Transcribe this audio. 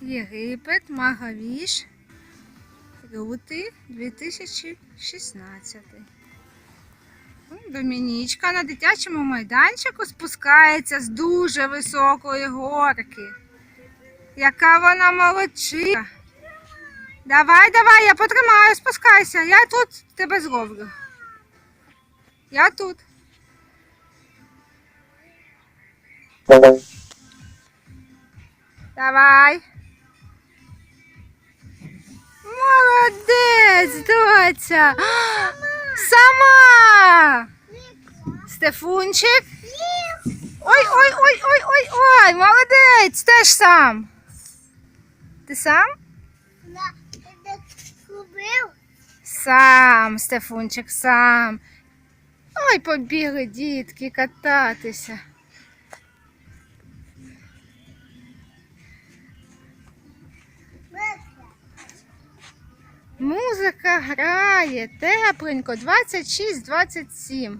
Єгипет, Магавіш, лютий 2016. Ну, Домінічка на дитячому майданчику спускається з дуже високої горки. Яка вона молодчина. Давай, давай, я потримаю, спускайся. Я тут тебе зроблю. Я тут. Давай. Молодець. Сама. Стефунчик. Ой, ой, ой, ой, ой, ой, молодець, теж сам. Ти сам? Сам, Стефунчик, сам. Ой, побігли дітки кататися. Музика грає тепленько 26-27.